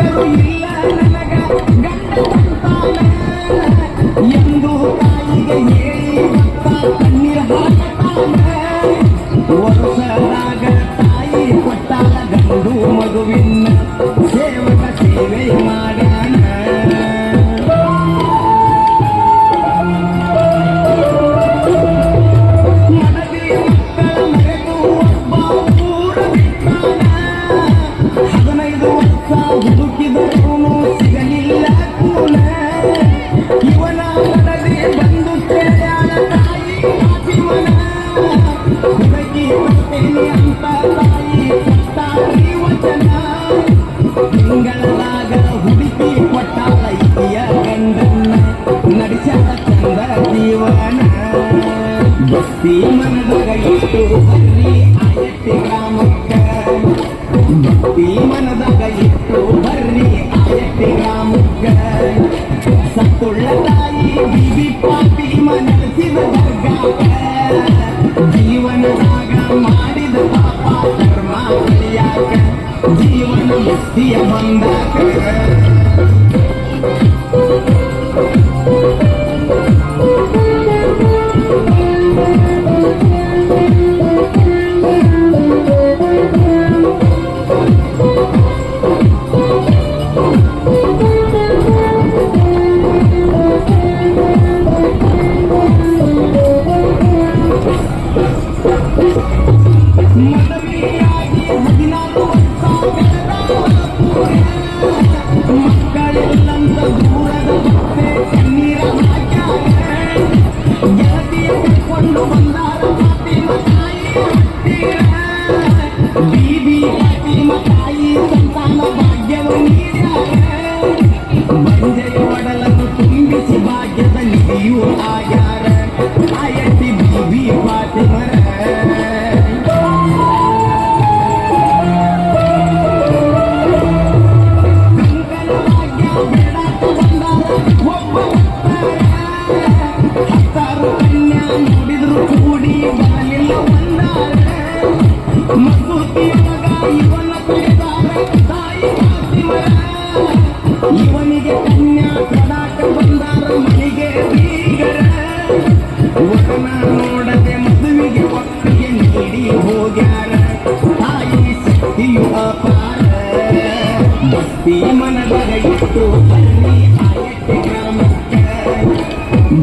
ಎಲ್ಲರೂ ಇಲ್ಲ ನನಗ ಮನದಾಗ ಇಟ್ಟು ಬರ್ರಿ ಆಯತ್ತಿ ರಾಮಕ್ಕ ಸತ್ತುಳ್ಳ ತಾಯಿ ಬಿಬಿ கொண்டு வந்தார் பாத்தின் தாயை பீதி ಇವನಿಗೆ ಕನ್ಯಾ ಬಂದಾರ ನೋಡದೆ ಮದುವೆಗೆ ಒಪ್ಪಿಗೆ ನೀಡಿ ತಾಯಿ ಶಕ್ತಿಯು ಅಪಾರ. ಭಕ್ತಿ ಬನ್ನಿ ಆಯತ್ತೆ ಗ್ರಾಮಕ್ಕೆ.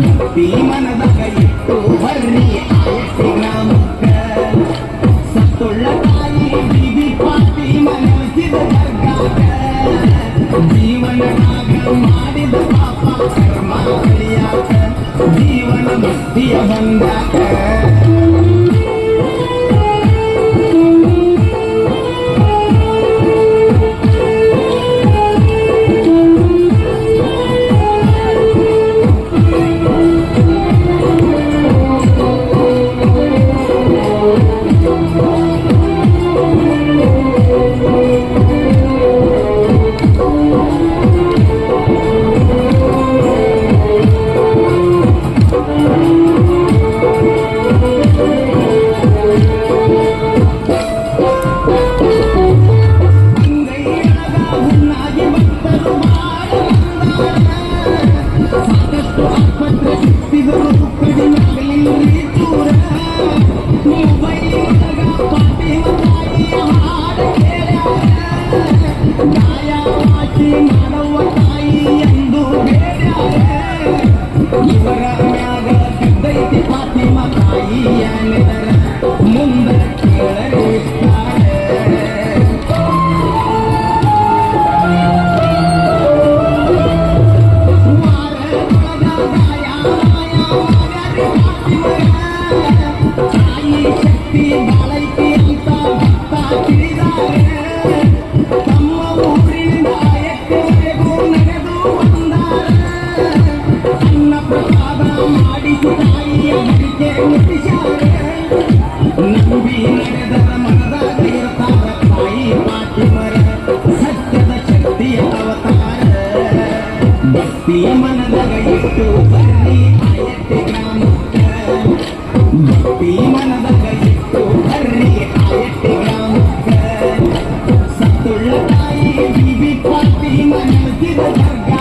ಭಕ್ತಿ ಮನದರ ಇಟ್ಟು ಬರ್ರಿ ಆಯತ್ತೆ ಗ್ರಾಮಕ್ಕೆ. ஜீவனம் தியவந்தாக்க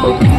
hope.